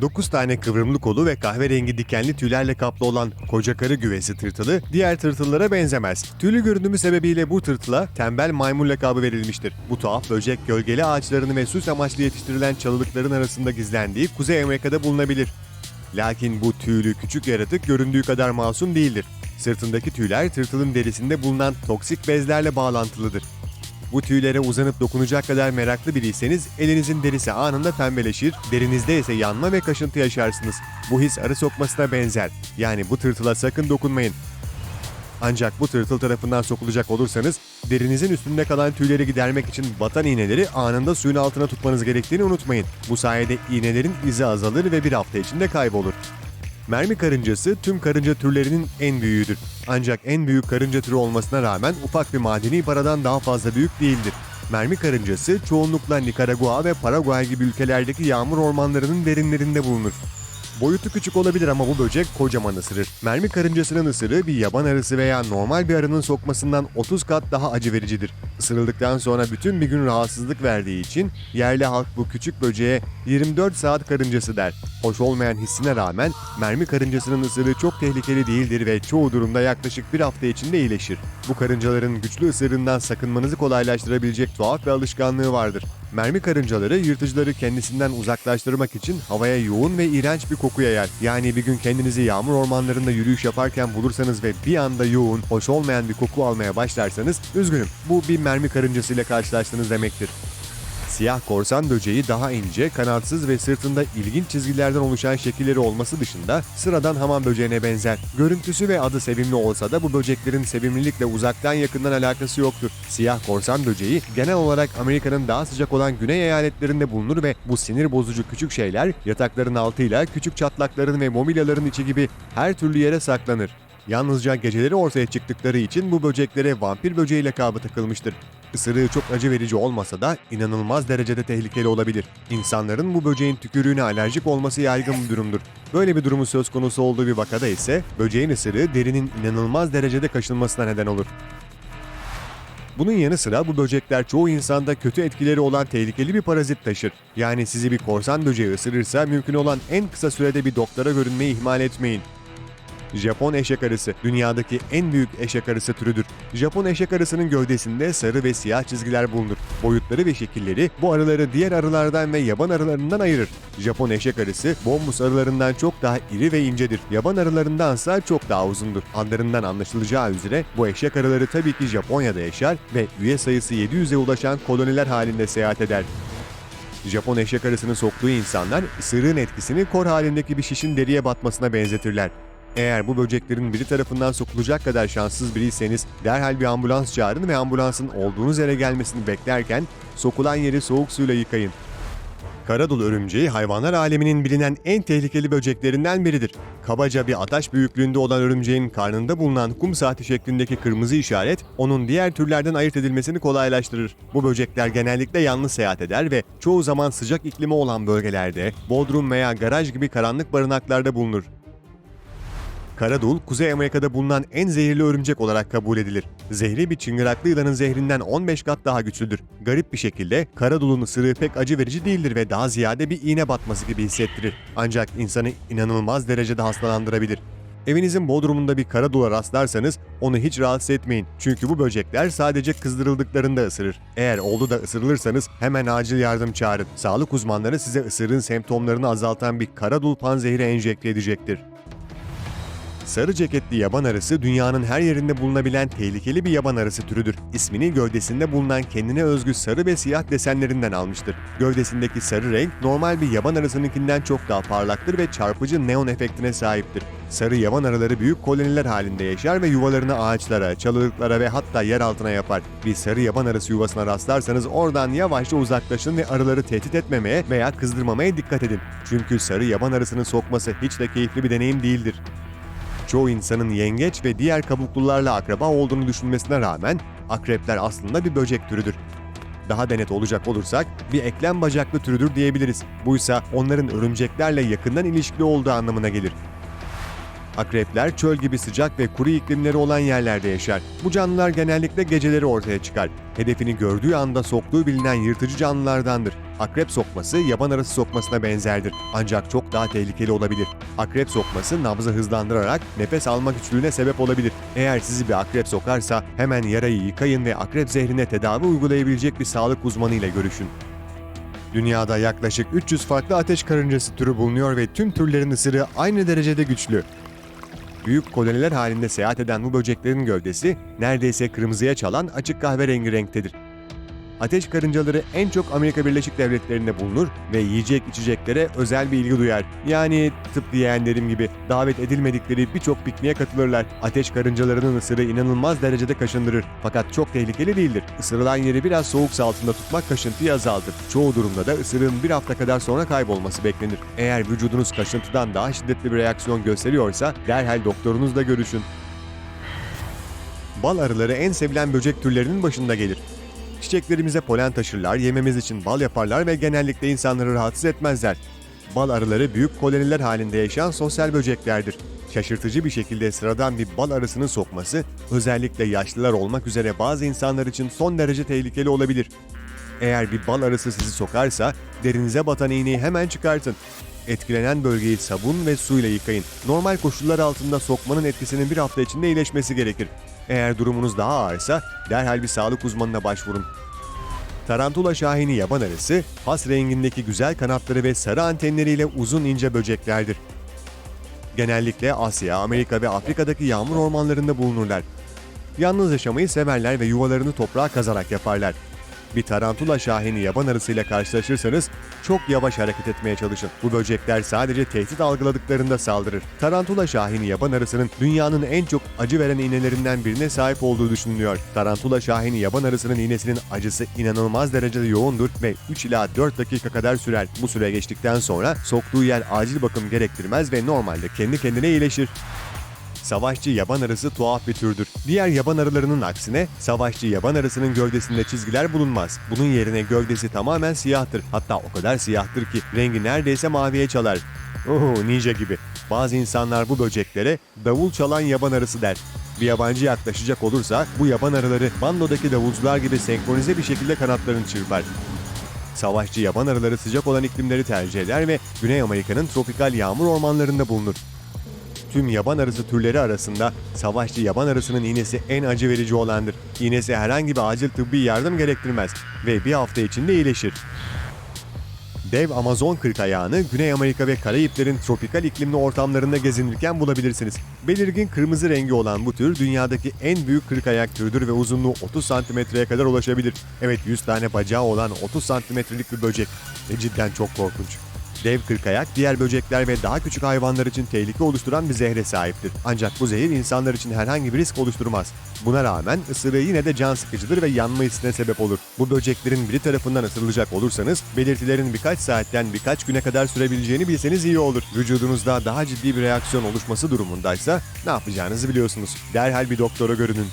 9 tane kıvrımlı kolu ve kahverengi dikenli tüylerle kaplı olan koca karı güvesi tırtılı diğer tırtıllara benzemez. Tüylü görünümü sebebiyle bu tırtıla tembel maymun lakabı verilmiştir. Bu tuhaf böcek gölgeli ağaçlarını ve süs amaçlı yetiştirilen çalılıkların arasında gizlendiği Kuzey Amerika'da bulunabilir. Lakin bu tüylü küçük yaratık göründüğü kadar masum değildir. Sırtındaki tüyler tırtılın derisinde bulunan toksik bezlerle bağlantılıdır. Bu tüylere uzanıp dokunacak kadar meraklı biriyseniz elinizin derisi anında pembeleşir, derinizde ise yanma ve kaşıntı yaşarsınız. Bu his arı sokmasına benzer. Yani bu tırtıla sakın dokunmayın. Ancak bu tırtıl tarafından sokulacak olursanız derinizin üstünde kalan tüyleri gidermek için batan iğneleri anında suyun altına tutmanız gerektiğini unutmayın. Bu sayede iğnelerin izi azalır ve bir hafta içinde kaybolur. Mermi karıncası tüm karınca türlerinin en büyüğüdür. Ancak en büyük karınca türü olmasına rağmen ufak bir madeni paradan daha fazla büyük değildir. Mermi karıncası çoğunlukla Nikaragua ve Paraguay gibi ülkelerdeki yağmur ormanlarının derinlerinde bulunur. Boyutu küçük olabilir ama bu böcek kocaman ısırır. Mermi karıncasının ısırığı bir yaban arısı veya normal bir arının sokmasından 30 kat daha acı vericidir. Isırıldıktan sonra bütün bir gün rahatsızlık verdiği için yerli halk bu küçük böceğe 24 saat karıncası der. Hoş olmayan hissine rağmen mermi karıncasının ısırığı çok tehlikeli değildir ve çoğu durumda yaklaşık bir hafta içinde iyileşir. Bu karıncaların güçlü ısırığından sakınmanızı kolaylaştırabilecek tuhaf bir alışkanlığı vardır. Mermi karıncaları yırtıcıları kendisinden uzaklaştırmak için havaya yoğun ve iğrenç bir koku yayar. Yani bir gün kendinizi yağmur ormanlarında yürüyüş yaparken bulursanız ve bir anda yoğun, hoş olmayan bir koku almaya başlarsanız üzgünüm bu bir mermi karıncasıyla karşılaştınız demektir. Siyah korsan böceği daha ince, kanatsız ve sırtında ilginç çizgilerden oluşan şekilleri olması dışında sıradan hamam böceğine benzer. Görüntüsü ve adı sevimli olsa da bu böceklerin sevimlilikle uzaktan yakından alakası yoktur. Siyah korsan böceği genel olarak Amerika'nın daha sıcak olan güney eyaletlerinde bulunur ve bu sinir bozucu küçük şeyler yatakların altıyla küçük çatlakların ve mobilyaların içi gibi her türlü yere saklanır. Yalnızca geceleri ortaya çıktıkları için bu böceklere vampir böceği lakabı takılmıştır. Isırığı çok acı verici olmasa da inanılmaz derecede tehlikeli olabilir. İnsanların bu böceğin tükürüğüne alerjik olması yaygın bir durumdur. Böyle bir durumun söz konusu olduğu bir vakada ise böceğin ısırığı derinin inanılmaz derecede kaşınmasına neden olur. Bunun yanı sıra bu böcekler çoğu insanda kötü etkileri olan tehlikeli bir parazit taşır. Yani sizi bir korsan böceği ısırırsa mümkün olan en kısa sürede bir doktora görünmeyi ihmal etmeyin. Japon eşek arısı dünyadaki en büyük eşek arısı türüdür. Japon eşek arısının gövdesinde sarı ve siyah çizgiler bulunur. Boyutları ve şekilleri bu arıları diğer arılardan ve yaban arılarından ayırır. Japon eşek arısı bombus arılarından çok daha iri ve incedir. Yaban arılarındansa çok daha uzundur. Adlarından anlaşılacağı üzere bu eşek arıları tabii ki Japonya'da yaşar ve üye sayısı 700'e ulaşan koloniler halinde seyahat eder. Japon eşek arısını soktuğu insanlar ısırığın etkisini kor halindeki bir şişin deriye batmasına benzetirler. Eğer bu böceklerin biri tarafından sokulacak kadar şanssız biriyseniz derhal bir ambulans çağırın ve ambulansın olduğunuz yere gelmesini beklerken sokulan yeri soğuk suyla yıkayın. Karadul örümceği hayvanlar aleminin bilinen en tehlikeli böceklerinden biridir. Kabaca bir ataş büyüklüğünde olan örümceğin karnında bulunan kum saati şeklindeki kırmızı işaret onun diğer türlerden ayırt edilmesini kolaylaştırır. Bu böcekler genellikle yalnız seyahat eder ve çoğu zaman sıcak iklimi olan bölgelerde, bodrum veya garaj gibi karanlık barınaklarda bulunur. Karadul, Kuzey Amerika'da bulunan en zehirli örümcek olarak kabul edilir. Zehri bir çıngıraklı yılanın zehrinden 15 kat daha güçlüdür. Garip bir şekilde Karadul'un ısırığı pek acı verici değildir ve daha ziyade bir iğne batması gibi hissettirir. Ancak insanı inanılmaz derecede hastalandırabilir. Evinizin bodrumunda bir karadula rastlarsanız onu hiç rahatsız etmeyin. Çünkü bu böcekler sadece kızdırıldıklarında ısırır. Eğer oldu da ısırılırsanız hemen acil yardım çağırın. Sağlık uzmanları size ısırığın semptomlarını azaltan bir karadul panzehiri enjekte edecektir. Sarı ceketli yaban arısı dünyanın her yerinde bulunabilen tehlikeli bir yaban arısı türüdür. İsmini gövdesinde bulunan kendine özgü sarı ve siyah desenlerinden almıştır. Gövdesindeki sarı renk normal bir yaban arısınınkinden çok daha parlaktır ve çarpıcı neon efektine sahiptir. Sarı yaban arıları büyük koloniler halinde yaşar ve yuvalarını ağaçlara, çalılıklara ve hatta yer altına yapar. Bir sarı yaban arısı yuvasına rastlarsanız oradan yavaşça uzaklaşın ve arıları tehdit etmemeye veya kızdırmamaya dikkat edin. Çünkü sarı yaban arısını sokması hiç de keyifli bir deneyim değildir. Çoğu insanın yengeç ve diğer kabuklularla akraba olduğunu düşünmesine rağmen akrepler aslında bir böcek türüdür. Daha da net olacak olursak bir eklem bacaklı türüdür diyebiliriz. Buysa onların örümceklerle yakından ilişkili olduğu anlamına gelir. Akrepler çöl gibi sıcak ve kuru iklimleri olan yerlerde yaşar. Bu canlılar genellikle geceleri ortaya çıkar. Hedefini gördüğü anda soktuğu bilinen yırtıcı canlılardandır. Akrep sokması yaban arısı sokmasına benzerdir. Ancak çok daha tehlikeli olabilir. Akrep sokması nabzı hızlandırarak nefes alma güçlüğüne sebep olabilir. Eğer sizi bir akrep sokarsa hemen yarayı yıkayın ve akrep zehrine tedavi uygulayabilecek bir sağlık uzmanı ile görüşün. Dünyada yaklaşık 300 farklı ateş karıncası türü bulunuyor ve tüm türlerin ısırığı aynı derecede güçlü. Büyük koloniler halinde seyahat eden bu böceklerin gövdesi neredeyse kırmızıya çalan açık kahverengi renktedir. Ateş karıncaları en çok Amerika Birleşik Devletleri'nde bulunur ve yiyecek içeceklere özel bir ilgi duyar. Yani tıpkı yeğenlerim gibi davet edilmedikleri birçok pikniğe katılırlar. Ateş karıncalarının ısırığı inanılmaz derecede kaşındırır. Fakat çok tehlikeli değildir. Isırılan yeri biraz soğuk altında tutmak kaşıntıyı azaltır. Çoğu durumda da ısırığın bir hafta kadar sonra kaybolması beklenir. Eğer vücudunuz kaşıntıdan daha şiddetli bir reaksiyon gösteriyorsa derhal doktorunuzla görüşün. Bal arıları en sevilen böcek türlerinin başında gelir. Çiçeklerimize polen taşırlar, yememiz için bal yaparlar ve genellikle insanları rahatsız etmezler. Bal arıları büyük koloniler halinde yaşayan sosyal böceklerdir. Şaşırtıcı bir şekilde sıradan bir bal arısının sokması, özellikle yaşlılar olmak üzere bazı insanlar için son derece tehlikeli olabilir. Eğer bir bal arısı sizi sokarsa, derinize batan iğneyi hemen çıkartın. Etkilenen bölgeyi sabun ve suyla yıkayın. Normal koşullar altında sokmanın etkisinin bir hafta içinde iyileşmesi gerekir. Eğer durumunuz daha ağırsa derhal bir sağlık uzmanına başvurun. Tarantula şahini yaban arısı, has rengindeki güzel kanatları ve sarı antenleriyle uzun ince böceklerdir. Genellikle Asya, Amerika ve Afrika'daki yağmur ormanlarında bulunurlar. Yalnız yaşamayı severler ve yuvalarını toprağa kazarak yaparlar. Bir tarantula şahini yaban arısıyla karşılaşırsanız çok yavaş hareket etmeye çalışın. Bu böcekler sadece tehdit algıladıklarında saldırır. Tarantula şahini yaban arısının dünyanın en çok acı veren iğnelerinden birine sahip olduğu düşünülüyor. Tarantula şahini yaban arısının iğnesinin acısı inanılmaz derecede yoğundur ve 3 ila 4 dakika kadar sürer. Bu süre geçtikten sonra soktuğu yer acil bakım gerektirmez ve normalde kendi kendine iyileşir. Savaşçı yaban arısı tuhaf bir türdür. Diğer yaban arılarının aksine savaşçı yaban arısının gövdesinde çizgiler bulunmaz. Bunun yerine gövdesi tamamen siyahtır. Hatta o kadar siyahtır ki rengi neredeyse maviye çalar. Oho ninja gibi. Bazı insanlar bu böceklere davul çalan yaban arısı der. Bir yabancı yaklaşacak olursa bu yaban arıları bandodaki davulcular gibi senkronize bir şekilde kanatlarını çırpar. Savaşçı yaban arıları sıcak olan iklimleri tercih eder ve Güney Amerika'nın tropikal yağmur ormanlarında bulunur. Tüm yaban arısı türleri arasında savaşçı yaban arısının iğnesi en acı verici olandır. İğnesi herhangi bir acil tıbbi yardım gerektirmez ve bir hafta içinde iyileşir. Dev Amazon kırkayağını Güney Amerika ve Karayiplerin tropikal iklimli ortamlarında gezinirken bulabilirsiniz. Belirgin kırmızı rengi olan bu tür dünyadaki en büyük kırkayak türüdür ve uzunluğu 30 santimetreye kadar ulaşabilir. Evet 100 tane bacağı olan 30 santimetrelik bir böcek. Ve cidden çok korkunç. Dev kırkayak diğer böcekler ve daha küçük hayvanlar için tehlike oluşturan bir zehre sahiptir. Ancak bu zehir insanlar için herhangi bir risk oluşturmaz. Buna rağmen ısırığı yine de can sıkıcıdır ve yanma hissine sebep olur. Bu böceklerin biri tarafından ısırılacak olursanız belirtilerin birkaç saatten birkaç güne kadar sürebileceğini bilseniz iyi olur. Vücudunuzda daha ciddi bir reaksiyon oluşması durumundaysa ne yapacağınızı biliyorsunuz. Derhal bir doktora görünün.